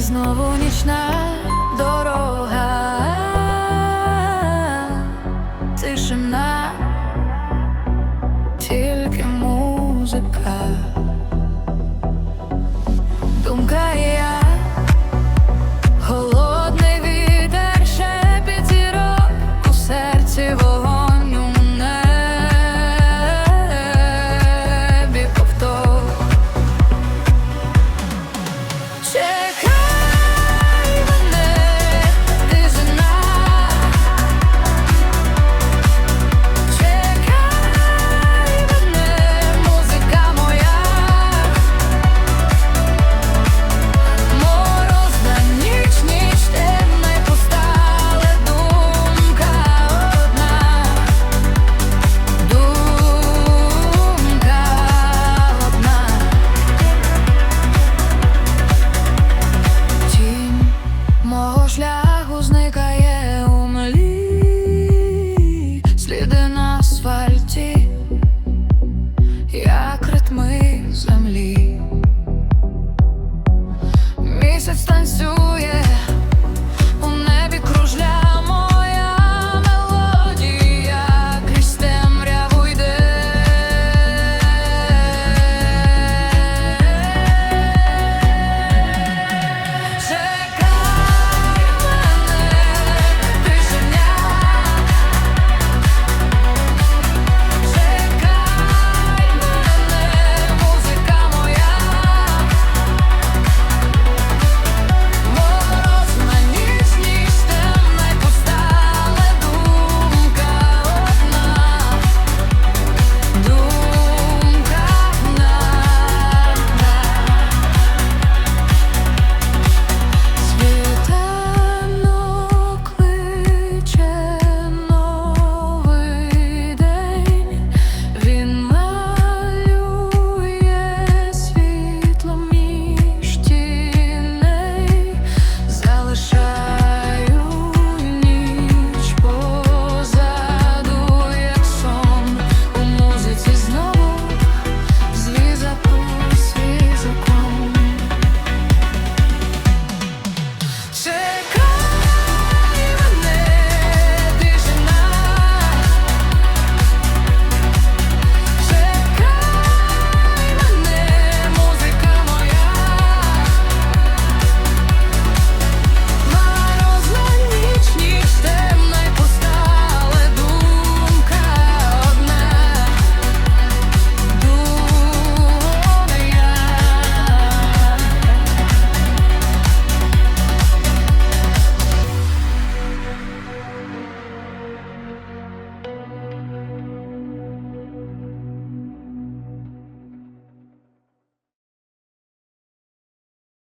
І знову нічна дорога, тишина, тільки музика.